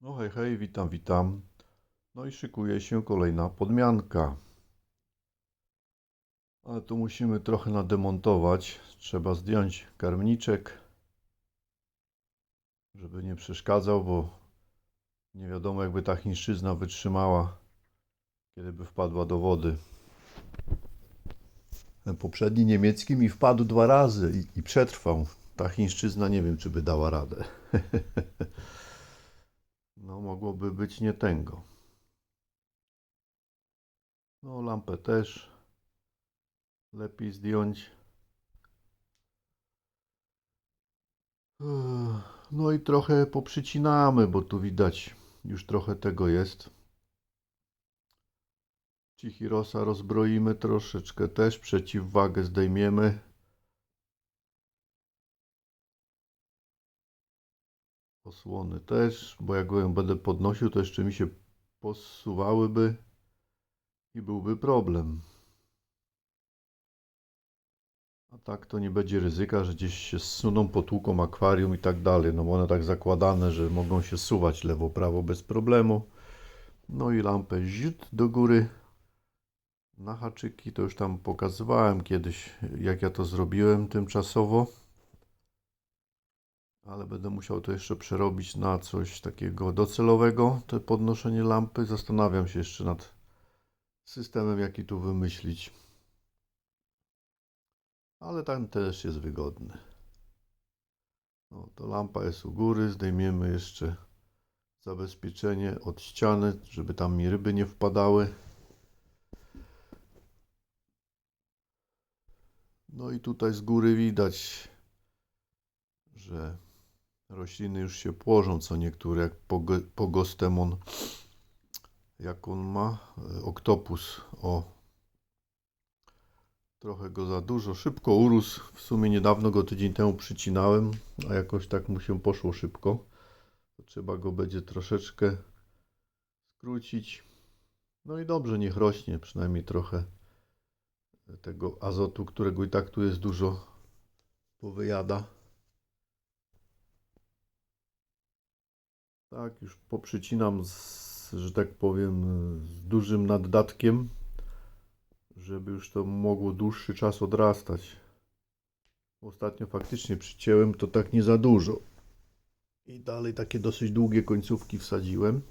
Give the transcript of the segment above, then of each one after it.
No hej, hej, witam, witam. No i szykuje się kolejna podmianka. Ale tu musimy trochę nademontować. Trzeba zdjąć karmniczek, żeby nie przeszkadzał, bo nie wiadomo jakby ta chińszczyzna wytrzymała, kiedy by wpadła do wody. Poprzedni niemiecki mi wpadł dwa razy i, i przetrwał. Ta chińszczyzna nie wiem, czy by dała radę. No, mogłoby być nie tęgo. No, lampę też lepiej zdjąć. No i trochę poprzycinamy, bo tu widać już trochę tego jest. Cichirosa rozbroimy troszeczkę też, przeciwwagę zdejmiemy. Osłony też, bo jak ją będę podnosił, to jeszcze mi się posuwałyby i byłby problem. A tak to nie będzie ryzyka, że gdzieś się zsuną, potłuką akwarium i tak dalej. No bo one tak zakładane, że mogą się suwać lewo, prawo bez problemu. No i lampę ziut do góry na haczyki. To już tam pokazywałem kiedyś, jak ja to zrobiłem tymczasowo ale będę musiał to jeszcze przerobić na coś takiego docelowego, to podnoszenie lampy. Zastanawiam się jeszcze nad systemem, jaki tu wymyślić. Ale ten też jest wygodny. No, to lampa jest u góry, zdejmiemy jeszcze zabezpieczenie od ściany, żeby tam mi ryby nie wpadały. No i tutaj z góry widać, że rośliny już się płożą, co niektóre, jak pogo- pogostemon, jak on ma, E, oktopus, o, trochę go za dużo, szybko urósł, w sumie niedawno go tydzień temu przycinałem, a jakoś tak mu się poszło szybko, trzeba go będzie troszeczkę skrócić, no i dobrze, niech rośnie, przynajmniej trochę tego azotu, którego i tak tu jest dużo, powyjada. Tak, już poprzycinam, z, że tak powiem, z dużym naddatkiem, żeby już to mogło dłuższy czas odrastać. Ostatnio faktycznie przycięłem to tak nie za dużo. I dalej takie dosyć długie końcówki wsadziłem,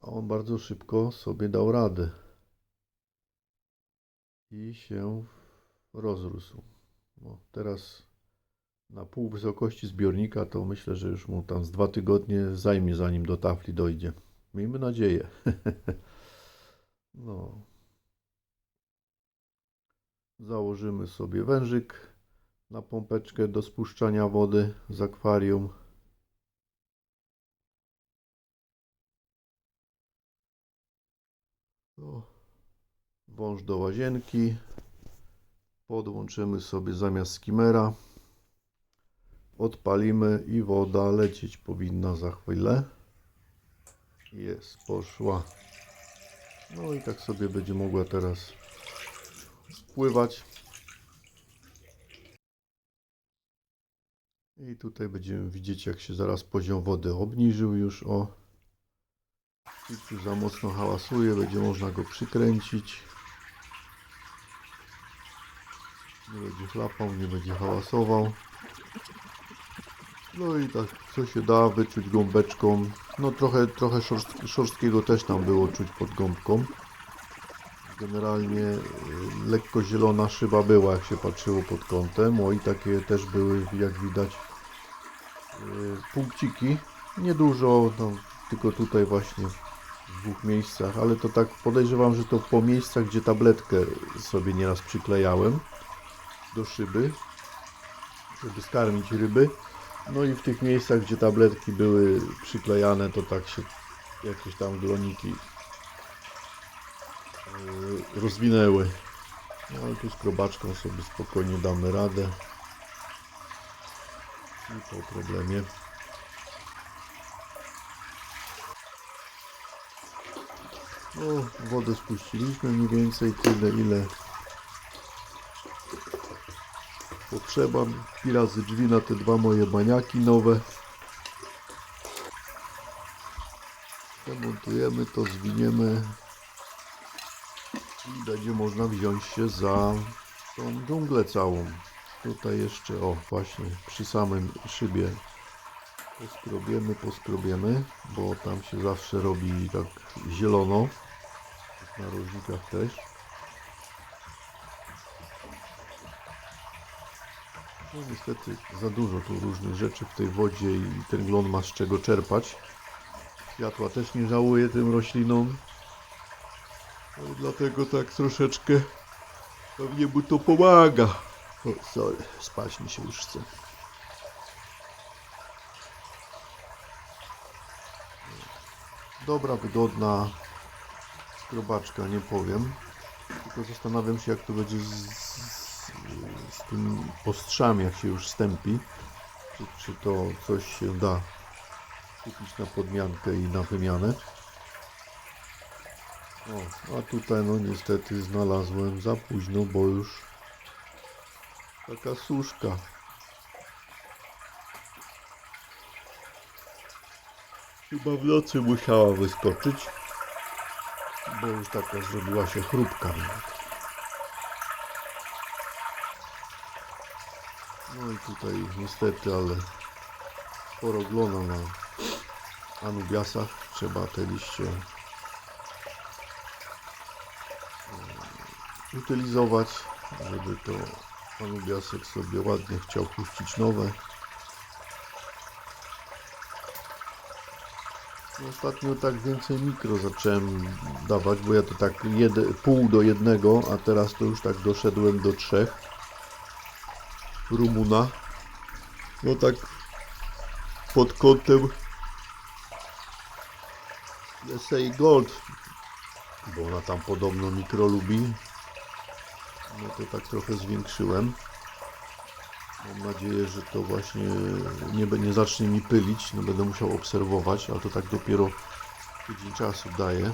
a on bardzo szybko sobie dał radę. I się rozrósł. No, teraz na pół wysokości zbiornika, to myślę, że już mu tam z dwa tygodnie zajmie, zanim do tafli dojdzie. Miejmy nadzieję. no. Założymy sobie wężyk na pompeczkę do spuszczania wody z akwarium. O, wąż do łazienki. Podłączymy sobie zamiast skimera odpalimy i woda lecieć powinna za chwilę. Jest, poszła. No i tak sobie będzie mogła teraz pływać. I tutaj będziemy widzieć, jak się zaraz poziom wody obniżył już o. I tu za mocno hałasuje, będzie można go przykręcić. Nie będzie chlapał, nie będzie hałasował. No i tak, co się da wyczuć gąbeczką. No trochę, trochę szorst, szorstkiego też tam było czuć pod gąbką. Generalnie y, lekko zielona szyba była, jak się patrzyło pod kątem. O i takie też były, jak widać, y, punkciki. Niedużo, no, tylko tutaj właśnie w dwóch miejscach, ale to tak podejrzewam, że to po miejscach, gdzie tabletkę sobie nieraz przyklejałem do szyby, żeby skarmić ryby. No i w tych miejscach, gdzie tabletki były przyklejane, to tak się jakieś tam gloniki yy, rozwinęły. No ale tu z krobaczką sobie spokojnie damy radę. Nie po problemie. No, wodę spuściliśmy mniej więcej tyle, ile potrzeba. Pi razy drzwi na te dwa moje baniaki nowe. Zamontujemy to, zwiniemy i będzie można wziąć się za tą dżunglę całą. Tutaj jeszcze, o właśnie, przy samym szybie poskrobiemy, poskrobiemy, bo tam się zawsze robi tak zielono. W narożnikach też. No niestety za dużo tu różnych rzeczy w tej wodzie i ten glon ma z czego czerpać. Światła też nie żałuję tym roślinom. No i dlatego tak troszeczkę pewnie mu to pomaga. O, sorry, spać mi się już chce. Dobra, wygodna skrobaczka, nie powiem. Tylko zastanawiam się, jak to będzie z, z, z tym ostrzami, jak się już stępi. Czy, czy to coś się da kupić na podmiankę i na wymianę. O, a tutaj no niestety znalazłem za późno, bo już taka suszka. Chyba w nocy musiała wyskoczyć, bo już taka zrobiła się chrupka No i tutaj niestety, ale sporo glona na anubiasach. Trzeba te liście e, utylizować, żeby to anubiasek sobie ładnie chciał puścić nowe. No, Ostatnio tak więcej mikro zacząłem dawać, bo ja to tak jed, pół do jednego, a teraz to już tak doszedłem do trzech. Rumuna. No tak pod kątem SA Gold, bo ona tam podobno mikro lubi. No to tak trochę zwiększyłem. Mam nadzieję, że to właśnie nie, nie zacznie mi pylić. No będę musiał obserwować, ale to tak dopiero tydzień czasu daje.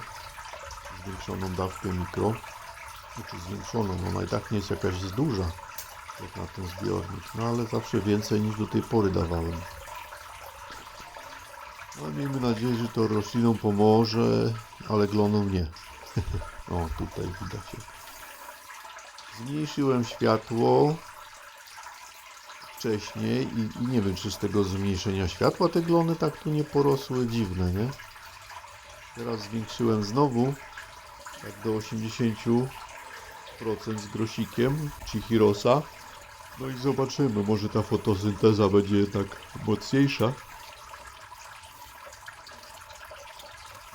Zwiększoną dawkę mikro. Znaczy zwiększoną, ona i tak nie jest jakaś duża na ten zbiornik. No ale zawsze więcej niż do tej pory dawałem. No miejmy nadzieję, że to roślinom pomoże, ale glonom nie. o, tutaj widać. Zmniejszyłem światło wcześniej i, i nie wiem, czy z tego zmniejszenia światła te glony tak tu nie porosły. Dziwne, nie? Teraz zwiększyłem znowu tak do 80% z grosikiem Chihirosa. No i zobaczymy, może ta fotosynteza będzie jednak mocniejsza.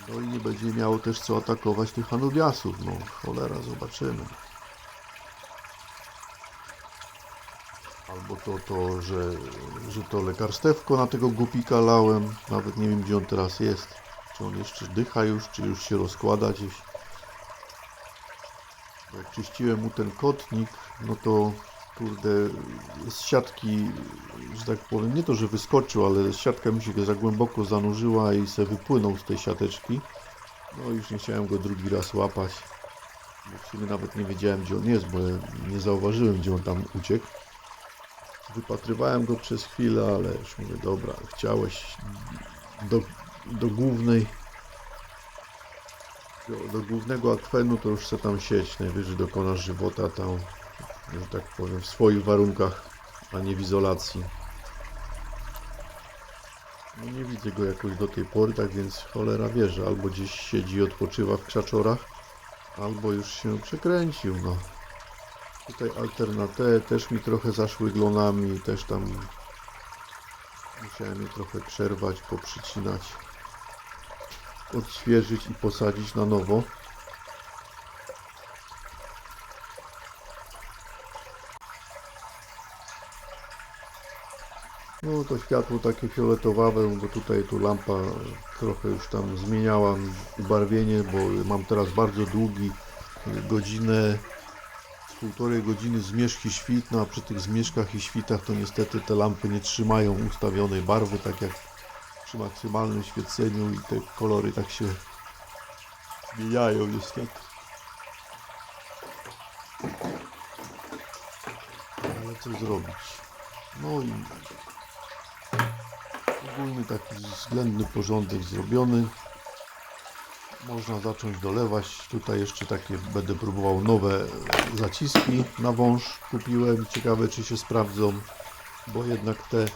No i nie będzie miało też co atakować tych anubiasów. No cholera, zobaczymy. Albo to, to że, że to lekarstewko na tego głupika lałem. Nawet nie wiem, gdzie on teraz jest. Czy on jeszcze dycha już, czy już się rozkłada gdzieś. Jak czyściłem mu ten kotnik, no to kurde, z siatki, że tak powiem, nie to, że wyskoczył, ale siatka mi się za głęboko zanurzyła i se wypłynął z tej siateczki. No już nie chciałem go drugi raz łapać. Bo w sumie nawet nie wiedziałem, gdzie on jest, bo nie zauważyłem, gdzie on tam uciekł. Wypatrywałem go przez chwilę, ale już mówię, dobra, chciałeś do, do głównej do, do głównego akwenu to już se tam sieć, najwyżej dokonasz żywota tam, że tak powiem, w swoich warunkach, a nie w izolacji. No nie widzę go jakoś do tej pory, tak więc cholera wie, że albo gdzieś siedzi i odpoczywa w krzaczorach, albo już się przekręcił, no. Tutaj alternate też mi trochę zaszły glonami, też tam musiałem je trochę przerwać, poprzycinać, odświeżyć i posadzić na nowo. No to światło takie fioletowawe, bo tutaj tu lampa trochę już tam zmieniała ubarwienie, bo mam teraz bardzo długi, godzinę, z półtorej godziny zmierzch i świt, no a przy tych zmierzchach i świtach to niestety te lampy nie trzymają ustawionej barwy, tak jak przy maksymalnym świeceniu i te kolory tak się zmieniają niestety. Ale co zrobić? No i ogólny taki względny porządek zrobiony. można zacząć dolewać. Tutaj jeszcze takie będę próbował nowe zaciski na wąż kupiłem. Ciekawe czy się sprawdzą, bo jednak te y,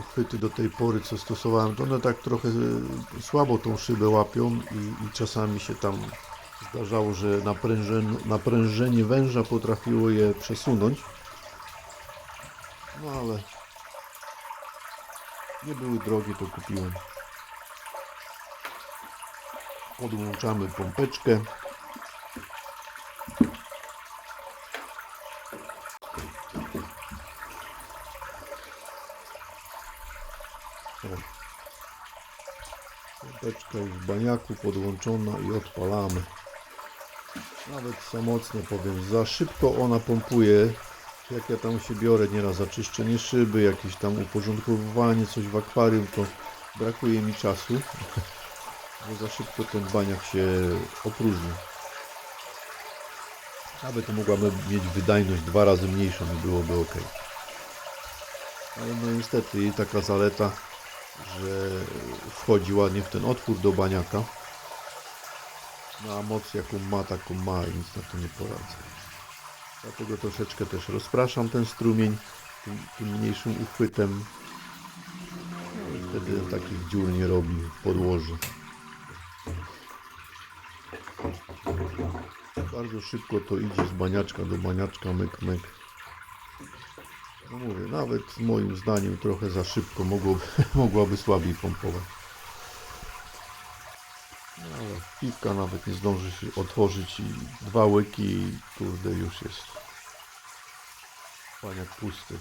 uchwyty do tej pory co stosowałem, to one tak trochę y, słabo tą szybę łapią i, i czasami się tam zdarzało, że naprężenie, naprężenie węża potrafiło je przesunąć. No ale nie były drogie, to kupiłem. Podłączamy pompeczkę. Pompeczka już w baniaku podłączona i odpalamy. Nawet za mocno powiem, za szybko ona pompuje. Jak ja tam się biorę nieraz za czyszczenie szyby, jakieś tam uporządkowywanie, coś w akwarium, to brakuje mi czasu, bo za szybko ten baniak się opróżnia. Nawet to mogłaby mieć wydajność dwa razy mniejszą i byłoby ok. Ale no niestety taka zaleta, że wchodzi ładnie w ten otwór do baniaka. No a moc jaką ma, taką ma i nic na to nie poradzę. Dlatego troszeczkę też rozpraszam ten strumień tym, tym mniejszym uchwytem. No i wtedy takich dziur nie robi w podłożu. Bardzo szybko to idzie z baniaczka do baniaczka, myk, myk. No mówię, nawet moim zdaniem trochę za szybko mogłoby, mogłaby słabiej pompować. No, piwka nawet nie zdąży się otworzyć i dwa łyki i kurde już jest paniak pusty.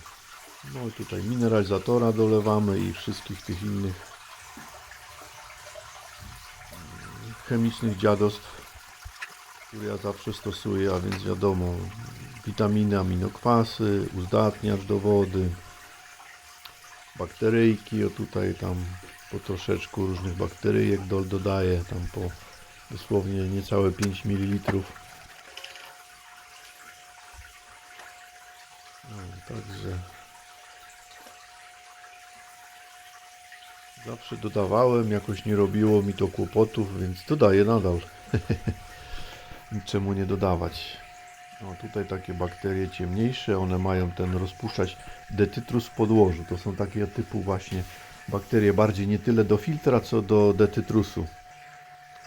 No i tutaj mineralizatora dolewamy i wszystkich tych innych chemicznych dziadostw, które ja zawsze stosuję, a więc wiadomo witaminy, aminokwasy, uzdatniacz do wody, bakteryjki, o tutaj tam po troszeczku różnych bakteryjek do, dodaję, tam po dosłownie niecałe 5 ml. No, także zawsze dodawałem, jakoś nie robiło mi to kłopotów, więc dodaję nadal. Niczemu nie dodawać. No tutaj takie bakterie ciemniejsze, one mają ten rozpuszczać detytrus w podłożu. To są takie typu właśnie bakterie bardziej nie tyle do filtra, co do detytrusu.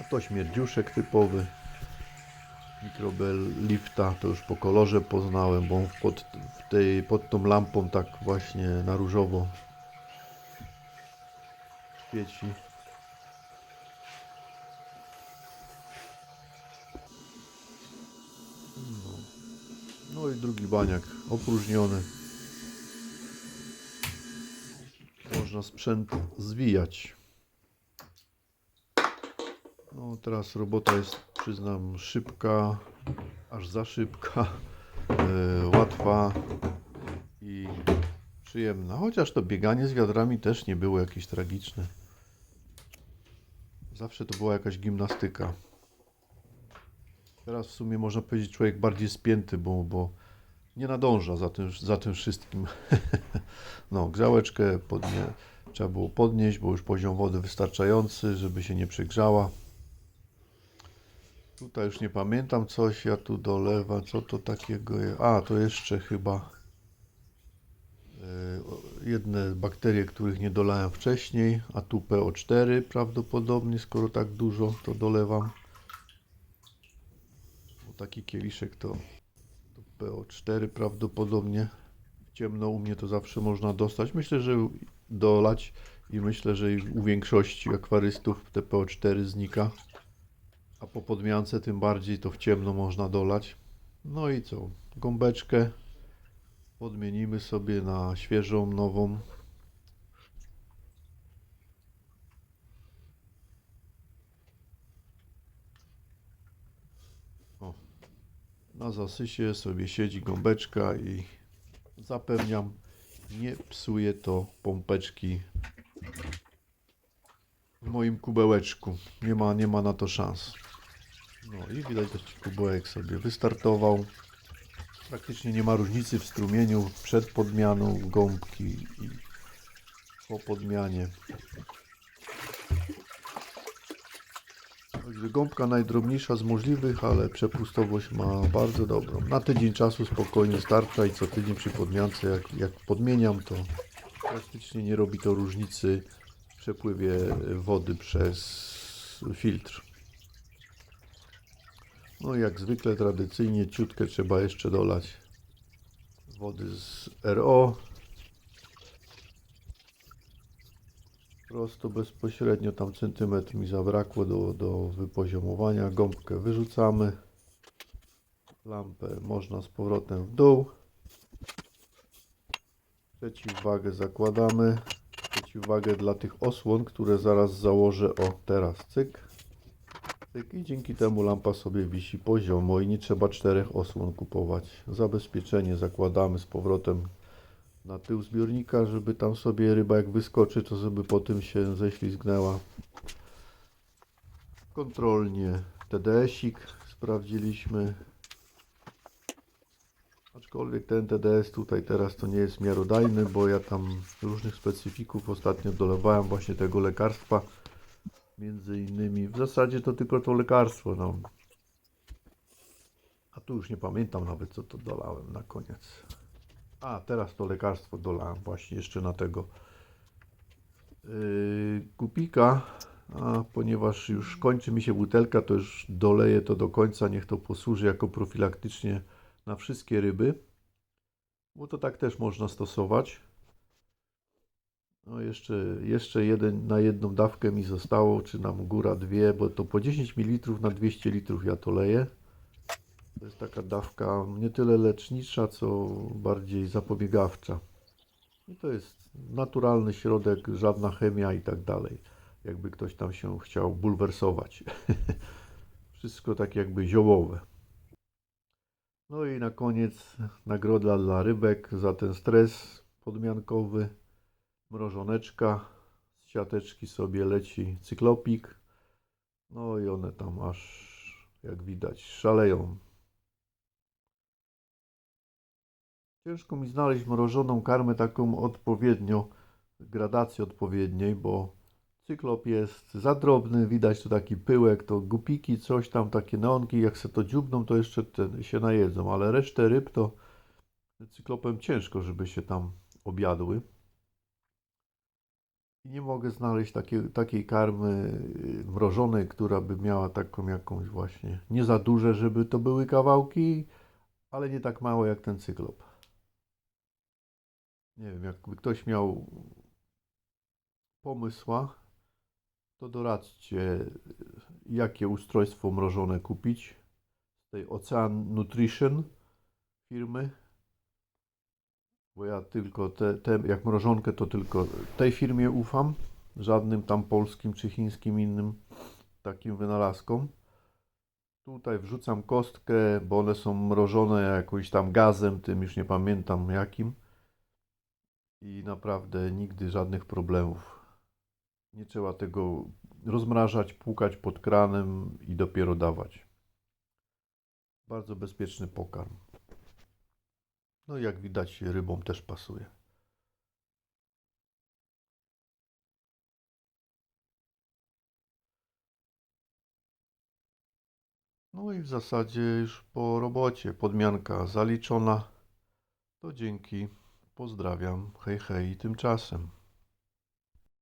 A to śmierdziuszek typowy. Mikrobel lifta, to już po kolorze poznałem, bo pod, w tej, pod tą lampą tak właśnie na różowo świeci. No. no i drugi baniak opróżniony. Można sprzęt zwijać. No teraz robota jest, przyznam, szybka, aż za szybka, e, łatwa i przyjemna. Chociaż to bieganie z wiadrami też nie było jakieś tragiczne. Zawsze to była jakaś gimnastyka. Teraz w sumie można powiedzieć człowiek bardziej spięty, bo, bo nie nadąża za tym, za tym wszystkim. no, grzałeczkę podnie, trzeba było podnieść, bo już poziom wody wystarczający, żeby się nie przegrzała. Tutaj już nie pamiętam coś, ja tu dolewam, co to takiego jest. A, to jeszcze chyba e, jedne bakterie, których nie dolałem wcześniej, a tu PO4 prawdopodobnie, skoro tak dużo to dolewam. Bo taki kieliszek to PO4 prawdopodobnie. Ciemno u mnie to zawsze można dostać. Myślę, że dolać i myślę, że u większości akwarystów te PO4 znika. A po podmiance tym bardziej to w ciemno można dolać. No i co? Gąbeczkę podmienimy sobie na świeżą, nową. Na zasysie sobie siedzi gąbeczka i zapewniam, nie psuje to pompeczki w moim kubełeczku. Nie ma, nie ma na to szans. No i widać, że kubełek sobie wystartował. Praktycznie nie ma różnicy w strumieniu przed podmianą gąbki i po podmianie. Także gąbka najdrobniejsza z możliwych, ale przepustowość ma bardzo dobrą. Na tydzień czasu spokojnie starcza i co tydzień przy podmiance, jak, jak podmieniam, to praktycznie nie robi to różnicy w przepływie wody przez filtr. No jak zwykle tradycyjnie ciutkę trzeba jeszcze dolać wody z RO. Prosto bezpośrednio tam centymetr mi zabrakło do, do wypoziomowania. Gąbkę wyrzucamy. Lampę można z powrotem w dół. Przeciwwagę zakładamy. Przeciwwagę dla tych osłon, które zaraz założę. O, teraz cyk. Cyk i dzięki temu lampa sobie wisi poziomo i nie trzeba czterech osłon kupować. Zabezpieczenie zakładamy z powrotem na tył zbiornika, żeby tam sobie ryba jak wyskoczy, to żeby po tym się ześlizgnęła. Kontrolnie TDS-ik sprawdziliśmy. Aczkolwiek ten TDS tutaj teraz to nie jest miarodajny, bo ja tam różnych specyfików ostatnio dolewałem właśnie tego lekarstwa. Między innymi, w zasadzie to tylko to lekarstwo, no. A tu już nie pamiętam nawet co to dolałem na koniec. A, teraz to lekarstwo dolałem właśnie jeszcze na tego yy, kupika. A ponieważ już kończy mi się butelka, to już doleję to do końca. Niech to posłuży jako profilaktycznie na wszystkie ryby. Bo to tak też można stosować. No jeszcze, jeszcze jeden, na jedną dawkę mi zostało, czy nam góra dwie, bo to po 10 ml na 200 litrów ja to leję. To jest taka dawka nie tyle lecznicza, co bardziej zapobiegawcza. I to jest naturalny środek, żadna chemia i tak dalej. Jakby ktoś tam się chciał bulwersować. Wszystko tak jakby ziołowe. No i na koniec nagroda dla rybek za ten stres podmiankowy. Mrożoneczka. Z siateczki sobie leci cyklopik. No i one tam aż jak widać szaleją. Ciężko mi znaleźć mrożoną karmę taką odpowiednio, gradację odpowiedniej, bo cyklop jest za drobny, widać tu taki pyłek, to gupiki, coś tam, takie neonki, jak se to dziubną, to jeszcze ten, się najedzą, ale resztę ryb to cyklopem ciężko, żeby się tam objadły. I nie mogę znaleźć takiej, takiej karmy y, mrożonej, która by miała taką jakąś właśnie, nie za duże, żeby to były kawałki, ale nie tak małe jak ten cyklop. Nie wiem, jakby ktoś miał pomysła, to doradźcie, jakie ustrojstwo mrożone kupić z tej Ocean Nutrition firmy. Bo ja tylko te, te, jak mrożonkę, to tylko tej firmie ufam. Żadnym tam polskim czy chińskim innym takim wynalazkom. Tutaj wrzucam kostkę, bo one są mrożone jakimś tam gazem, tym już nie pamiętam jakim. I naprawdę nigdy żadnych problemów. Nie trzeba tego rozmrażać, płukać pod kranem i dopiero dawać. Bardzo bezpieczny pokarm. No jak widać rybom też pasuje. No i w zasadzie już po robocie podmianka zaliczona. To dzięki. Pozdrawiam. Hej, hej, tymczasem.